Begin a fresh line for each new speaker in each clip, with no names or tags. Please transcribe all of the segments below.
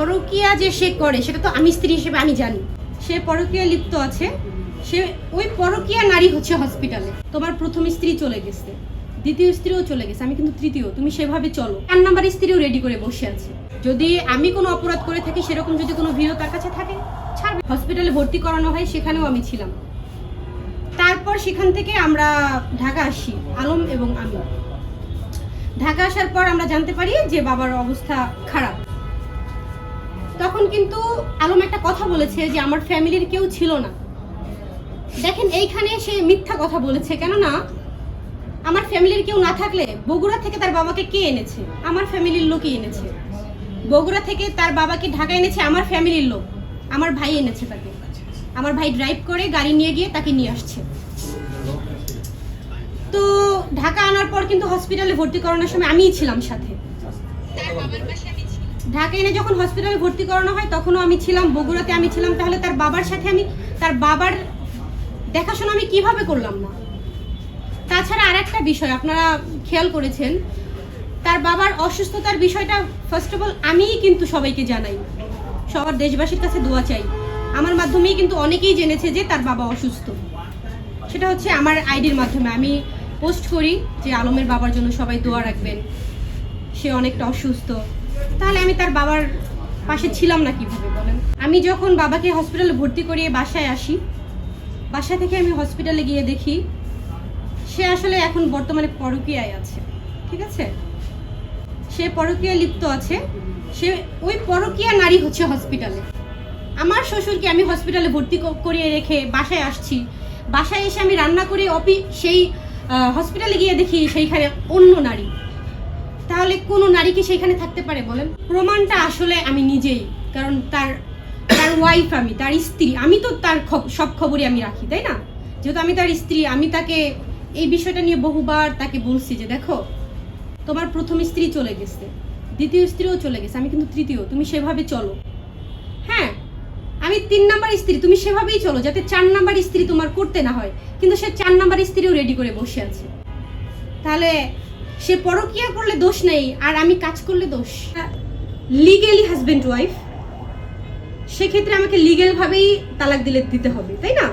পরকিয়া যে সে করে, সেটা তো আমি স্ত্রী হিসেবে আমি জানি। সে পরকিয়া লিপ্ত আছে। সে ওই পরকিয়া নারী হচ্ছে হসপিটালে তোমার প্রথম স্ত্রী চলে গেছে। দ্বিতীয় স্ত্রীও চলে গেছে। আমি কিন্তু তৃতীয়, তুমি সেভাবে চলো। চার নাম্বার স্ত্রীও রেডি করে বসে আছে। যদি আমি কোনো অপরাধ করে থাকি, সেরকম যদি কোনো ভিডিও তার কাছে থাকে, ছাড়বে। হসপিটালে ভর্তি করানো হয়, সেখানেও আমি ছিলাম। তারপর সেখান থেকে আমরা ঢাকা আসি, আলম এবং আমি ঢাকা আসার পর আমরা জানতে পারি যে বাবার অবস্থা খারাপ। তখন কিন্তু আলম একটা কথা বলেছে যে আমার ফ্যামিলির কেউ ছিল না। দেখেন, এইখানে সে মিথ্যা কথা বলেছে। কেননা, আমার ফ্যামিলির কেউ না থাকলে বগুড়া থেকে তার বাবাকে কে এনেছে? আমার ফ্যামিলির লোকই এনেছে। বগুড়া থেকে তার বাবাকে ঢাকা এনেছে আমার ফ্যামিলির লোক। আমার ভাই এনেছে তাকে। আমার ভাই ড্রাইভ করে, গাড়ি নিয়ে গিয়ে তাকে নিয়ে আসছে। তো ঢাকা আনার পর কিন্তু হসপিটালে ভর্তি করানোর সময় আমিই ছিলাম সাথে। ঢাকা এনে যখন হসপিটালে ভর্তি করানো হয়, তখনও আমি ছিলাম, বগুড়াতে আমি ছিলাম। তাহলে তার বাবার সাথে আমি, তার বাবার দেখাশোনা আমি কীভাবে করলাম না? তাছাড়া আর একটা বিষয়, আপনারা খেয়াল করেছেন, তার বাবার অসুস্থতার বিষয়টা ফার্স্ট অফ অল আমিই কিন্তু সবাইকে জানাই। সবার দেশবাসীর কাছে দোয়া চাই। আমার মাধ্যমেই কিন্তু অনেকেই জেনেছে যে তার বাবা অসুস্থ। সেটা হচ্ছে আমার আইডির মাধ্যমে। আমি পোস্ট করি যে আলমের বাবার জন্য সবাই দোয়া রাখবেন। সে অনেকটা অসুস্থ। তাহলে আমি তার বাবার পাশে ছিলাম না কীভাবে বলেন? আমি যখন বাবাকে হসপিটালে ভর্তি করিয়ে বাসায় আসি, বাসা থেকে আমি হসপিটালে গিয়ে দেখি, সে আসলে এখন বর্তমানে পরকীয়ায় আছে, ঠিক আছে? সে পরকীয়া লিপ্ত আছে, সে ওই পরকীয়া নারী হচ্ছে হসপিটালে আমার শ্বশুরকে আমি হসপিটালে ভর্তি করিয়ে রেখে বাসায় আসছি। বাসায় এসে আমি রান্না করে অপি সেই হসপিটালে গিয়ে দেখি সেইখানে অন্য নারী। তাহলে কোনো নারী কি সেইখানে থাকতে পারে বলেন? প্রমাণটা আসলে আমি নিজেই, কারণ তার তার ওয়াইফ আমি, তার স্ত্রী। আমি তো তার সব খবরই আমি রাখি, তাই না? যেহেতু আমি তার স্ত্রী, আমি তাকে এই বিষয়টা নিয়ে বহুবার তাকে বলছি যে, দেখো, তোমার প্রথম স্ত্রী চলে গেছে, দ্বিতীয় স্ত্রীও চলে গেছে, আমি কিন্তু তৃতীয়, তুমি সেভাবে চলো। হ্যাঁ আমি তিন নাম্বার স্ত্রী, তুমি সেভাবেই চলো, যাতে চার নাম্বার স্ত্রী তোমার করতে না হয়। কিন্তু সে চার নাম্বার স্ত্রীও রেডি করে বসে আছে। তাহলে সে পরকিয়া করলে দোষ নেই, আর আমি কাজ করলে দোষ। লিগেলি হাজবেন্ড ওয়াইফ সেক্ষেত্রে আমাকে লিগেল ভাবেই তালাক দিলে, দিতে হবে, তাই না?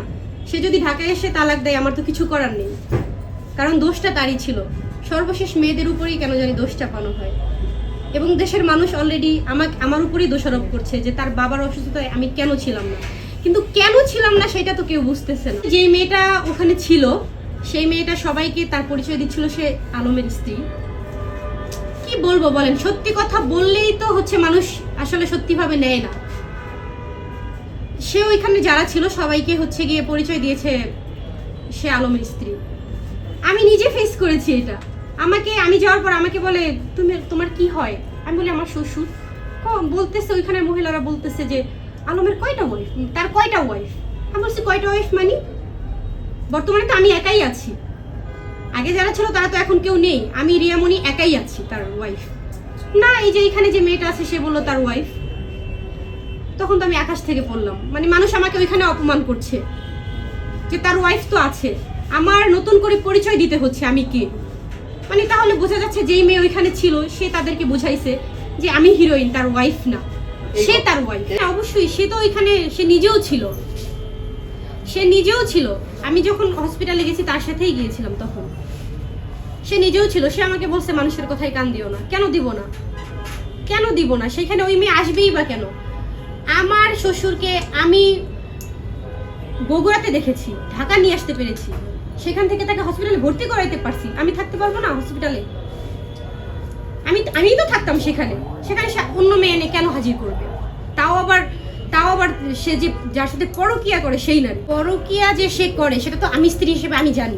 সে যদি ঢাকায় এসে তালাক দেয়, আমার তো কিছু করার নেই। কারণ দোষটা তারই ছিল। সর্বশেষ মেয়েদের উপরেই কেন জানি দোষ চাপানো হয়। এবং দেশের মানুষ অলরেডি আমাকে, আমার উপরেই দোষারোপ করছে যে তার বাবার অসুস্থতায় আমি কেন ছিলাম না। কিন্তু কেন ছিলাম না সেটা তো কেউ বুঝতেছে না। যে মেয়েটা ওখানে ছিল সেই মেয়েটা সবাইকে তার পরিচয় দিচ্ছিল, সে আলমের স্ত্রী। কি বলব বলেন? সত্যি কথা বললেই তো হচ্ছে মানুষ আসলে সত্যিভাবে নেয় না। সে ওইখানে যারা ছিল, সবাইকে হচ্ছে গিয়ে পরিচয় দিয়েছে সে আলমের স্ত্রী। আমি নিজে ফেস করেছি এটা। আমাকে, আমি যাওয়ার পর আমাকে বলে, তুমি, তোমার কি হয়? আমি বলি, আমার শ্বশুর। বলতেছে, ওইখানের মহিলারা বলতেছে যে, আলমের কয়টা ওয়াইফ তার কয়টা ওয়াইফ আমি বলছি, কয়টা ওয়াইফ মানি? বর্তমানে তো আমি একাই আছি। আগে যারা ছিল তারা তো এখন কেউ নেই। আমি রিয়ামণি একাই আছি তার ওয়াইফ না এই যে এখানে যে মেয়েটা আছে সে বলল তার ওয়াইফ তখন তো আমি আকাশ থেকে পড়লাম। মানে মানুষ আমাকে ওইখানে অপমান করছে। যে তার ওয়াইফ তো আছে। আমার নতুন করে পরিচয় দিতে হচ্ছে আমি কে? মানে তাহলে বোঝা যাচ্ছে যেই মেয়ে ওইখানে ছিল সে তাদেরকে বুঝাইছে যে আমি হিরোইন তার ওয়াইফ না। সে তার ওয়াইফ হ্যাঁ অবশ্যই সে তো ওইখানে সে নিজেও ছিল। সে নিজেও ছিল। আমি যখন হসপিটালে গেছি, তার সাথেই গিয়েছিলাম তখন। সে নিজেও ছিল। সে আমাকে বলছে, মানুষের কথায় কান দিও না। কেন দিব না? কেন দিব না? সেখানে ওই মেয়ে আসবেই বা কেন? আমার শ্বশুরকে আমি বগুড়াতে দেখেছি, ঢাকা নিয়ে আসতে পেরেছি। সেখান থেকে তাকে হসপিটালে ভর্তি করাইতে পারছি। আমি থাকতে পারব না হসপিটালে আমি, আমিই তো থাকতাম সেখানে। সেখানে অন্য মেয়ে এনে কেন হাজির করবে? তাও আবার আবার সে যে যার সাথে পরকিয়া করে সেই নারী। পরকিয়া যে সে করে সেটা তো আমি স্ত্রী হিসেবে আমি জানি।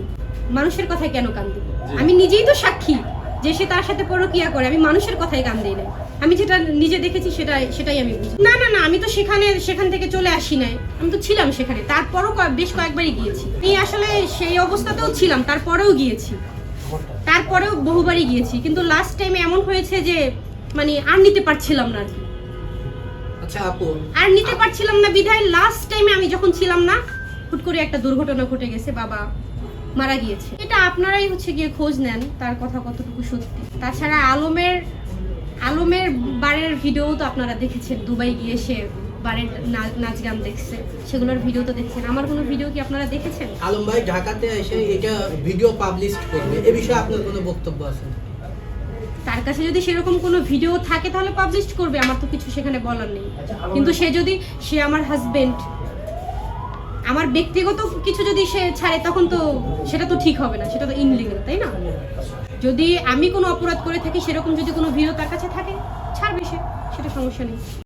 মানুষের কথায় কেন কান দিব? আমি নিজেই তো সাক্ষী যে সে তার সাথে পরকিয়া করে আমি মানুষের কথায় কান দিই না। আমি যেটা নিজে দেখেছি সেটাই সেটাই আমি বুঝি। না না না আমি তো সেখানে সেখান থেকে চলে আসি নাই। আমি তো ছিলাম সেখানে। তারপরও কয়েক- বেশ কয়েকবারই গিয়েছি। আমি আসলে সেই অবস্থাতেও ছিলাম তারপরেও গিয়েছি। তারপরেও বহুবারই গিয়েছি। কিন্তু লাস্ট টাইমে এমন হয়েছে যে মানে আর নিতে পারছিলাম না আর কি।
আচ্ছা আপু
আর নিতে পারছিলাম না বিধায় লাস্ট টাইমে আমি যখন ছিলাম না হুট করে একটা দুর্ঘটনা ঘটে গেছে বাবা মারা গিয়েছে। এটা আপনারাই হচ্ছে গিয়ে খোঁজ নেন তার কথা কতটুকু সত্যি। তাছাড়া আলমের আলমের বারের ভিডিও তো আপনারা দেখেছেন দুবাই গিয়ে সে বারের নাচ গান দেখছে সেগুলোর ভিডিও তো দেখছেন। আমার কোনো ভিডিও কি আপনারা দেখেছেন?
আলম ভাই ঢাকাতে এসে এটা ভিডিও পাবলিশ করবে। এ বিষয়ে আপনার কোনো বক্তব্য আছে?
তার কাছে যদি সেরকম কোনো ভিডিও থাকে তাহলে পাবলিশ করবে। আমার তো কিছু সেখানে বলার নেই। কিন্তু সে যদি সে আমার হাজবেন্ড আমার ব্যক্তিগত কিছু যদি সে ছাড়ে তখন তো সেটা তো ঠিক হবে না। সেটা তো ইনলিগাল তাই না? যদি আমি কোনো অপরাধ করে থাকি সেরকম যদি কোনো ভিডিও তার কাছে থাকে ছাড়বে সে। সেটা সমস্যা নেই।